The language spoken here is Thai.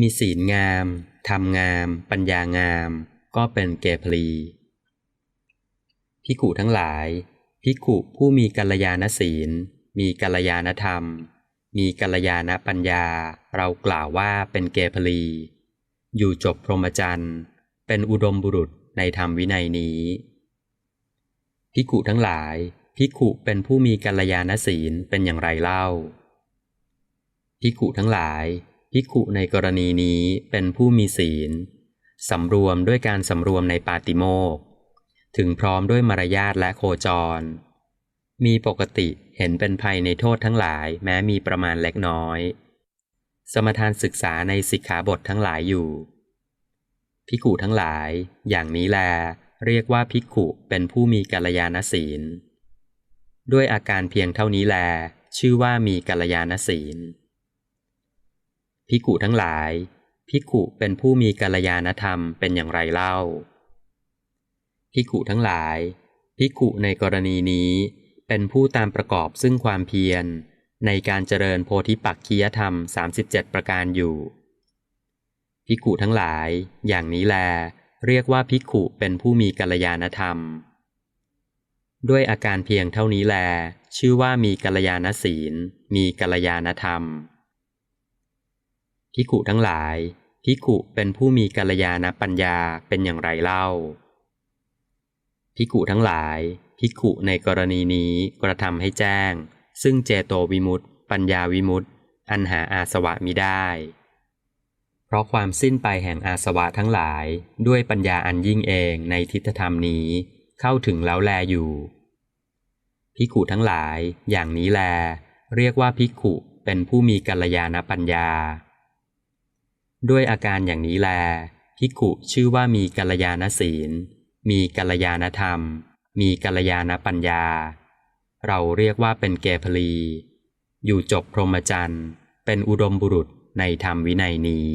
มีศีลงามทำงาม ปัญญางาม ก็เป็นเกพลีพิกุทั้งหลาย พิกุผู้มีกัลยาณศีล มีกัลยาณธรรม มีกัลยาณปัญญา เรากล่าวว่าเป็นเกพลี อยู่จบพรหมจรรย์ เป็นอุดมบุรุษในธรรมวินัยนี้ พิกุทั้งหลาย พิกุเป็นผู้มีกัลยาณศีลเป็นอย่างไรเล่า พิกุทั้งหลาย พิกขุในกรณีนี้เป็นผู้มีศีลสำรวมด้วยการสำรวมในปาติโมกถึงพร้อมด้วยมารยาทและโคจร มีปกติเห็นเป็นภัยในโทษทั้งหลายแม้มีประมาณเล็กน้อย สมทานศึกษาในสิกขาบททั้งหลายอยู่พิกขุทั้งหลาย อย่างนี้แล เรียกว่าพิกขุเป็นผู้มีกัลยาณศีล ด้วยอาการเพียงเท่านี้แล ชื่อว่ามีกัลยาณศีล พิกขุทั้งหลาย พิกขุเป็นผู้มีกัลยาณธรรมเป็นอย่างไรเล่า พิกขุทั้งหลาย พิกขุในกรณีนี้เป็นผู้ตามประกอบซึ่งความเพียร ในการเจริญโพธิปักคียธรรม 37 ประการอยู่ พิกขุทั้งหลาย อย่างนี้แล เรียกว่าพิกขุเป็นผู้มีกัลยาณธรรม ด้วยอาการเพียงเท่านี้แล ชื่อว่ามีกัลยาณศีล มีกัลยาณธรรม พิกขุทั้งหลาย พิกขุเป็นผู้มีกัลยาณปัญญาเป็นอย่างไรเล่า พิกขุทั้งหลาย พิกขุในกรณีนี้กระทำให้แจ้ง ซึ่งเจโตวิมุตต์ปัญญาวิมุตต์อันหาอาสวะมิได้ เพราะความสิ้นไปแห่งอาสวะทั้งหลายด้วยปัญญาอันยิ่งเองในทิฏฐธรรมนี้เข้าถึงแล้วแลอยู่พิกขุทั้งหลายอย่างนี้แล เรียกว่าพิกขุเป็นผู้มีกัลยาณปัญญา ด้วยอาการอย่างนี้แล พิกุชื่อว่ามีกัลยาณศีล มีกัลยาณธรรม มีกัลยาณปัญญา เราเรียกว่าเป็นเกพลี อยู่จบพรหมจรรย์ เป็นอุดมบุรุษในธรรมวินัยนี้